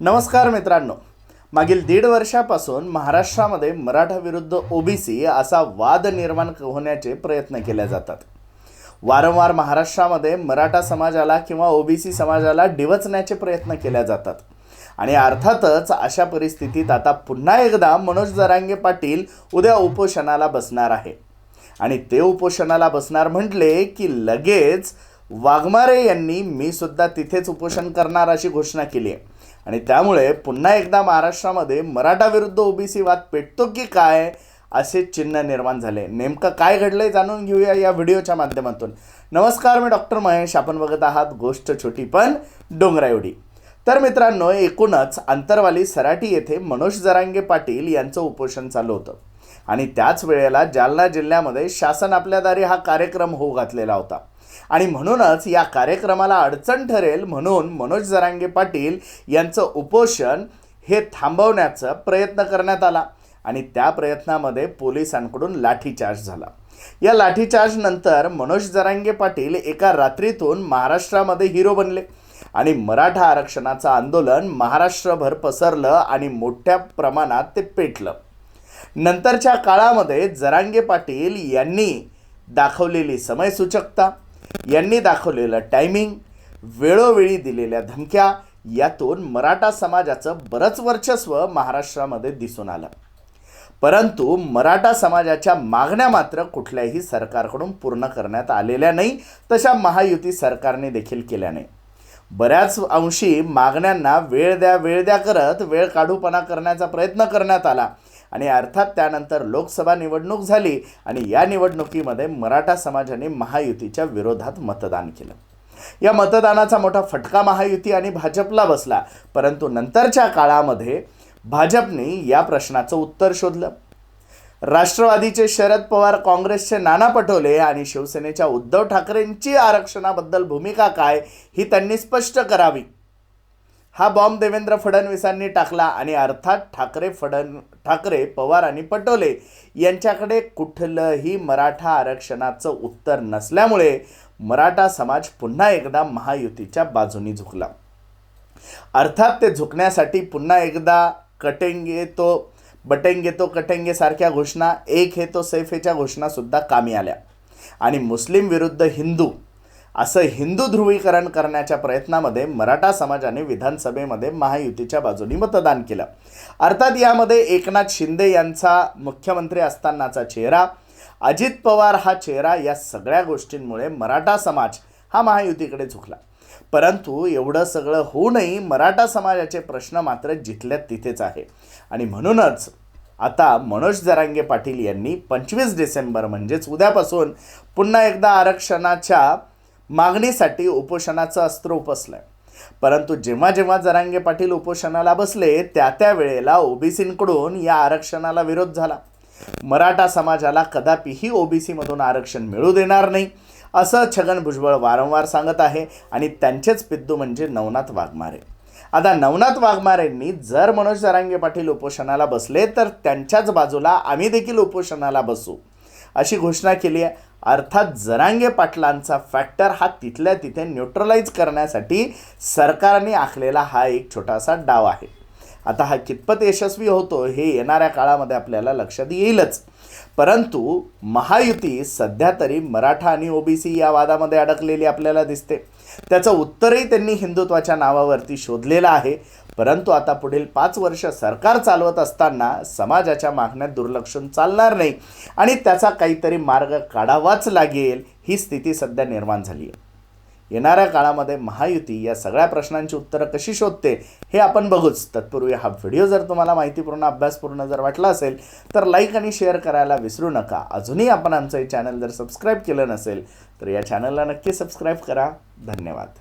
नमस्कार मित्रांनो. मागील दीड वर्षापासून महाराष्ट्रामध्ये मराठा विरुद्ध ओबीसी असा वाद निर्माण होण्याचे प्रयत्न केले जातात. वारंवार महाराष्ट्रामध्ये मराठा समाजाला किंवा ओबीसी समाजाला डिवचण्याचे प्रयत्न केले जातात. आणि अर्थातच अशा परिस्थितीत आता पुन्हा एकदा मनोज जरांगे पाटील उद्या उपोषणाला बसणार आहे. आणि ते उपोषणाला बसणार म्हटले की लगेच वाघमारे यांनी मी सुद्धा तिथेच उपोषण करणार अशी घोषणा केली आहे. आणि त्यामुळे पुन्हा एकदा महाराष्ट्रामध्ये मराठा विरुद्ध ओबीसी वाद पेटतो की काय असे चिन्ह निर्माण झाले. नेमकं काय घडलंय जाणून घेऊया या व्हिडिओच्या माध्यमातून. नमस्कार मी डॉक्टर महेश. आपण बघत आहात गोष्ट छोटी पण डोंगरा एवढी. तर मित्रांनो एकूणच अंतरवाली सराटी येथे मनोज जरांगे पाटील यांचं उपोषण चालू होतं. आणि त्याच वेळेला जालना जिल्ह्यामध्ये शासन आपल्या दारी हा कार्यक्रम होऊ घातलेला होता. आणि म्हणूनच या कार्यक्रमाला अडचण ठरेल म्हणून मनोज जरांगे पाटील यांचं उपोषण हे थांबवण्याचा प्रयत्न करण्यात आला आणि त्या प्रयत्नामध्ये पोलिसांकडून लाठीचार्ज झाला. या लाठीचार्ज नंतर मनोज जरांगे पाटील एका रात्रीतून महाराष्ट्रामध्ये हिरो बनले आणि मराठा आरक्षणाचं आंदोलन महाराष्ट्रभर पसरलं आणि मोठ्या प्रमाणात ते पेटलं. नंतरच्या काळामध्ये जरांगे पाटील यांनी दाखवलेली समयसूचकता यांनी दाखवलेलं टायमिंग वेळोवेळी दिलेल्या धमक्या यातून मराठा समाजाचं बरंच वर्चस्व महाराष्ट्रामध्ये दिसून आलं. परंतु मराठा समाजाच्या मागण्या मात्र कुठल्याही सरकारकडून पूर्ण करण्यात आलेल्या नाही तशा महायुती सरकारने देखील केल्या नाही. बऱ्याच अंशी मागण्यांना वेळ द्या वेळ द्या करत वेळ काढूपणा करण्याचा प्रयत्न करण्यात आला. आणि अर्थात त्यानंतर लोकसभा निवडणूक झाली आणि या निवडणुकीमध्ये मराठा समाजाने महायुतीच्या विरोधात मतदान केलं. या मतदानाचा मोठा फटका महायुती आणि भाजपला बसला परंतु नंतरच्या काळामध्ये भाजपने या प्रश्नाचं उत्तर शोधलं. राष्ट्रवादीचे शरद पवार काँग्रेसचे नाना पटोले आणि शिवसेनेच्या उद्धव ठाकरेंची आरक्षणाबद्दल भूमिका काय ही त्यांनी स्पष्ट करावी. हा बॉम्ब देवेंद्र फडणवीसांनी टाकला आणि अर्थात ठाकरे फडण ठाकरे पवार आणि पटोले यांच्याकडे कुठलंही मराठा आरक्षणाचं उत्तर नसल्यामुळे मराठा समाज पुन्हा एकदा महायुतीच्या बाजूनी झुकला. अर्थात ते झुकण्यासाठी पुन्हा एकदा कटेंगे तो बटेंगे तो कटेंगे सारख्या घोषणा एक हे तो सैफेच्या घोषणासुद्धा कामी आल्या. आणि मुस्लिम विरुद्ध हिंदू असं हिंदू ध्रुवीकरण करण्याच्या प्रयत्नामध्ये मराठा समाजाने विधानसभेमध्ये महायुतीच्या बाजूनी मतदान केलं. अर्थात यामध्ये एकनाथ शिंदे यांचा मुख्यमंत्री असतानाचा चेहरा अजित पवार हा चेहरा या सगळ्या गोष्टींमुळे मराठा समाज हा महायुतीकडे झुकला. परंतु एवढं सगळं होऊनही मराठा समाजाचे प्रश्न मात्र जिथल्यात तिथेच आहे. आणि म्हणूनच आता मनोज जरांगे पाटील यांनी पंचवीस डिसेंबर म्हणजेच उद्यापासून पुन्हा एकदा आरक्षणाच्या मागणीसाठी उपोषणाचं अस्त्र उपसलं परंतु जेव्हा जेव्हा जरांगे पाटील उपोषणाला बसले त्या त्या वेळेला ओबीसींकडून या आरक्षणाला विरोध झाला. मराठा समाजाला कदापिही ओबीसीमधून आरक्षण मिळू देणार नाही असं छगन भुजबळ वारंवार सांगत आहे आणि त्यांचेच पिद्दू म्हणजे नवनाथ वाघमारे. आता नवनाथ वाघमारेंनी जर मनोज जरांगे पाटील उपोषणाला बसले तर त्यांच्याच बाजूला आम्ही देखील उपोषणाला बसू. अशी घोषणा केली आहे. अर्थात जरांगे पाटलांचा फॅक्टर हा तिथल्या तिथे न्यूट्रलाइज करण्यासाठी सरकारने आखलेला हा एक छोटासा डाव आहे. आता हा कितपत यशस्वी होतो हे येणाऱ्या काळामध्ये आपल्याला लक्षात येईलच. परंतु महायुती सध्या तरी मराठा आणि ओबीसी या वादामध्ये अडकलेली आपल्याला दिसते. त्याचं उत्तरही त्यांनी हिंदुत्वाच्या नावावरती शोधलेलं आहे. परंतु आता पुढील पाच वर्ष सरकार चालवत असताना समाजाच्या मागण्यात दुर्लक्षून चालणार नाही. आणि त्याचा काहीतरी मार्ग काढावाच लागेल ही स्थिती सध्या निर्माण झाली आहे. येणाऱ्या काळामध्ये महायुती या सगळ्या प्रश्नांची उत्तरं कशी शोधते हे आपण बघूच. तत्पूर्वी हा व्हिडिओ जर तुम्हाला माहितीपूर्ण अभ्यासपूर्ण जर वाटला असेल तर लाईक आणि शेअर करायला विसरू नका. अजूनही आपण आमचं हे चॅनल जर सबस्क्राईब केलं नसेल तर या चॅनलला नक्की सबस्क्राईब करा. धन्यवाद.